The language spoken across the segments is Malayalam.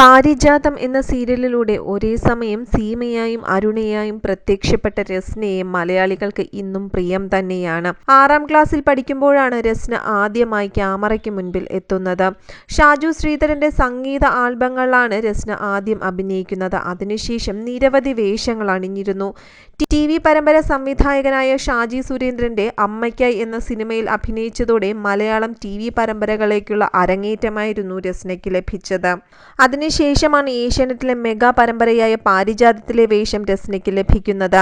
പാരിജാതം എന്ന സീരിയലിലൂടെ ഒരേ സമയം സീമയായും അരുണയായും പ്രത്യക്ഷപ്പെട്ട രസ്നയെ മലയാളികൾക്ക് ഇന്നും പ്രിയം തന്നെയാണ്. ആറാം ക്ലാസ്സിൽ പഠിക്കുമ്പോഴാണ് രസ്ന ആദ്യമായി ക്യാമറയ്ക്ക് മുൻപിൽ എത്തുന്നത്. ഷാജു ശ്രീധരന്റെ സംഗീത ആൽബങ്ങളിലാണ് രസ്ന ആദ്യം അഭിനയിക്കുന്നത്. അതിനുശേഷം നിരവധി വേഷങ്ങൾ അണിഞ്ഞിരുന്നു. ടി വി പരമ്പര സംവിധായകനായ ഷാജി സുരേന്ദ്രന്റെ അമ്മയ്ക്കായി എന്ന സിനിമയിൽ അഭിനയിച്ചതോടെ മലയാളം ടി വി പരമ്പരകളിലേക്കുള്ള അരങ്ങേറ്റമായിരുന്നു രസ്നയ്ക്ക് ലഭിച്ചത്. അതിനുശേഷമാണ് ഏഷ്യാനെറ്റിലെ മെഗാ പരമ്പരയായ പാരിജാതത്തിലെ വേഷം രസ്നയ്ക്ക് ലഭിക്കുന്നത്.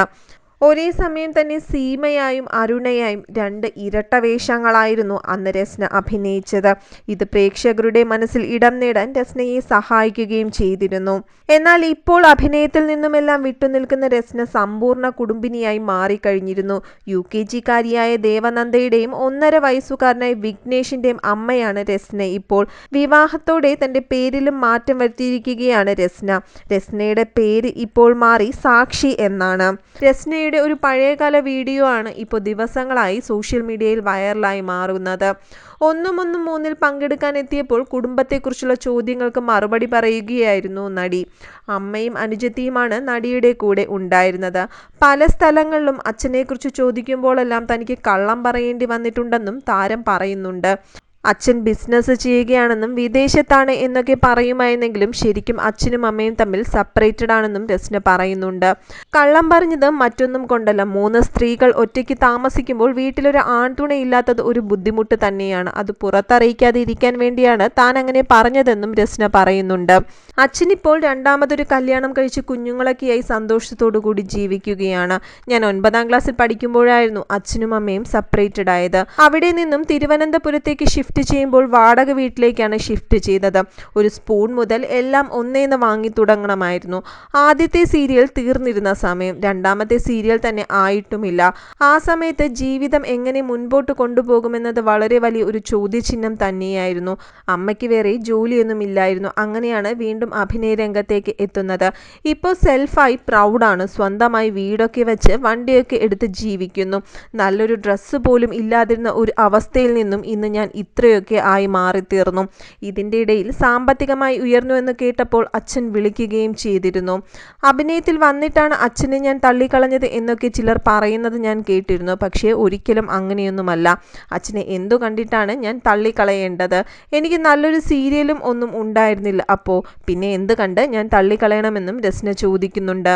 ഒരേ സമയം തന്നെ സീമയായും അരുണയായും രണ്ട് ഇരട്ട വേഷങ്ങളായിരുന്നു അന്ന് രസ്ന അഭിനയിച്ചത്. ഇത് പ്രേക്ഷകരുടെ മനസ്സിൽ ഇടം നേടാൻ രസ്നയെ സഹായിക്കുകയും ചെയ്തിരുന്നു. എന്നാൽ ഇപ്പോൾ അഭിനയത്തിൽ നിന്നുമെല്ലാം വിട്ടുനിൽക്കുന്ന രസ്ന സമ്പൂർണ കുടുംബിനിയായി മാറിക്കഴിഞ്ഞിരുന്നു. യു കെ ജിക്കാരിയായ ദേവനന്ദയുടെയും ഒന്നര വയസ്സുകാരനായ വിഘ്നേഷിന്റെയും അമ്മയാണ് രസ്ന. ഇപ്പോൾ വിവാഹത്തോടെ തന്റെ പേരിലും മാറ്റം വരുത്തിയിരിക്കുകയാണ് രസ്ന. രസ്നയുടെ പേര് ഇപ്പോൾ മാറി സാക്ഷി എന്നാണ്. രസ്നയുടെ ഒരു പഴയകാല വീഡിയോ ആണ് ഇപ്പോൾ ദിവസങ്ങളായി സോഷ്യൽ മീഡിയയിൽ വൈറലായി മാറുന്നത്. ഒന്നും ഒന്നും മൂന്നിൽ പങ്കെടുക്കാൻ എത്തിയപ്പോൾ കുടുംബത്തെക്കുറിച്ചുള്ള ചോദ്യങ്ങൾക്ക് മറുപടി പറയുകയായിരുന്നു നടി. അമ്മയും അനുജത്തിയുമാണ് നടിയുടെ കൂടെ ഉണ്ടായിരുന്നത്. പല സ്ഥലങ്ങളിലും അച്ഛനെക്കുറിച്ച് ചോദിക്കുമ്പോഴെല്ലാം തനിക്ക് കള്ളം പറയേണ്ടി വന്നിട്ടുണ്ടെന്നും താരം പറയുന്നുണ്ട്. അച്ഛൻ ബിസിനസ് ചെയ്യുകയാണെന്നും വിദേശത്താണ് എന്നൊക്കെ പറയുമായിരുന്നെങ്കിലും ശരിക്കും അച്ഛനും അമ്മയും തമ്മിൽ സെപ്പറേറ്റഡ് ആണെന്നും രസ്ന പറയുന്നുണ്ട്. കള്ളം പറഞ്ഞത് മറ്റൊന്നും കൊണ്ടല്ല. മൂന്ന് സ്ത്രീകൾ ഒറ്റയ്ക്ക് താമസിക്കുമ്പോൾ വീട്ടിലൊരു ആൺതുണയില്ലാത്തത് ഒരു ബുദ്ധിമുട്ട് തന്നെയാണ്. അത് പുറത്തറിയിക്കാതെ ഇരിക്കാൻ വേണ്ടിയാണ് താൻ അങ്ങനെ പറഞ്ഞതെന്നും രസ്ന പറയുന്നുണ്ട്. അച്ഛനിപ്പോൾ രണ്ടാമതൊരു കല്യാണം കഴിച്ച് കുഞ്ഞുങ്ങളൊക്കെയായി സന്തോഷത്തോടു കൂടി ജീവിക്കുകയാണ്. ഞാൻ ഒൻപതാം ക്ലാസ്സിൽ പഠിക്കുമ്പോഴായിരുന്നു അച്ഛനും അമ്മയും സെപ്പറേറ്റഡ് ആയത്. അവിടെ നിന്നും തിരുവനന്തപുരത്തേക്ക് ഷിഫ്റ്റ് ചെയ്യുമ്പോൾ വാടക വീട്ടിലേക്കാണ് ഷിഫ്റ്റ് ചെയ്തത്. ഒരു സ്പൂൺ മുതൽ എല്ലാം ഒന്നേന്ന് വാങ്ങി തുടങ്ങണമായിരുന്നു. ആദ്യത്തെ സീരിയൽ തീർന്നിരുന്ന സമയം. രണ്ടാമത്തെ സീരിയൽ തന്നെ ആയിട്ടുമില്ല. ആ സമയത്ത് ജീവിതം എങ്ങനെ മുൻപോട്ട് കൊണ്ടുപോകുമെന്നത് വളരെ വലിയ ഒരു ചോദ്യചിഹ്നം തന്നെയായിരുന്നു. അമ്മയ്ക്ക് വേറെ ജോലിയൊന്നും ഇല്ലായിരുന്നു അങ്ങനെയാണ് വീണ്ടും അഭിനയ രംഗത്തേക്ക് എത്തുന്നത്. ഇപ്പോൾ സെൽഫായി പ്രൗഡാണ്. സ്വന്തമായി വീടൊക്കെ വെച്ച് വണ്ടിയൊക്കെ എടുത്ത് ജീവിക്കുന്നു. നല്ലൊരു ഡ്രസ്സ് പോലും ഇല്ലാതിരുന്ന ഒരു അവസ്ഥയിൽ നിന്നും ഇന്ന് ഞാൻ ഇത്രയൊക്കെ ആയി മാറിത്തീർന്നു. ഇതിന്റെ ഇടയിൽ സാമ്പത്തികമായി ഉയർന്നു എന്ന് കേട്ടപ്പോൾ അച്ഛൻ വിളിക്കുകയും ചെയ്തിരുന്നു. അഭിനയത്തിൽ വന്നിട്ടാണ് അച്ഛനെ ഞാൻ തള്ളിക്കളഞ്ഞത് എന്നൊക്കെ ചിലർ പറയുന്നത് ഞാൻ കേട്ടിരുന്നു. പക്ഷേ ഒരിക്കലും അങ്ങനെയൊന്നുമല്ല. അച്ഛനെ എന്തു കണ്ടിട്ടാണ് ഞാൻ തള്ളിക്കളയേണ്ടത്? എനിക്ക് നല്ലൊരു സീരിയലും ഒന്നും ഉണ്ടായിരുന്നില്ല. അപ്പോൾ പിന്നെ എന്ത് കണ്ട് ഞാൻ തള്ളിക്കളയണമെന്നും രസ്ന ചോദിക്കുന്നുണ്ട്.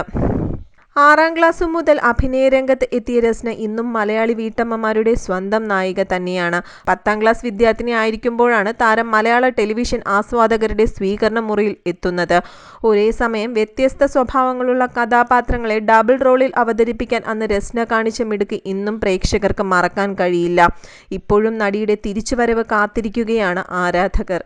ആറാം ക്ലാസ് മുതൽ അഭിനയ രംഗത്ത് എത്തിയ രസ്ന ഇന്നും മലയാളി വീട്ടമ്മമാരുടെ സ്വന്തം നായിക തന്നെയാണ്. പത്താം ക്ലാസ് വിദ്യാർത്ഥിനി ആയിരിക്കുമ്പോഴാണ് താരം മലയാള ടെലിവിഷൻ ആസ്വാദകരുടെ സ്വീകരണ മുറിയിൽ എത്തുന്നത്. ഒരേ സമയം വ്യത്യസ്ത സ്വഭാവങ്ങളുള്ള കഥാപാത്രങ്ങളെ ഡബിൾ റോളിൽ അവതരിപ്പിക്കാൻ അന്ന് രസ്ന കാണിച്ച മിടുക്ക് ഇന്നും പ്രേക്ഷകർക്ക് മറക്കാൻ കഴിയില്ല. ഇപ്പോഴും നടിയുടെ തിരിച്ചുവരവ് കാത്തിരിക്കുകയാണ് ആരാധകർ.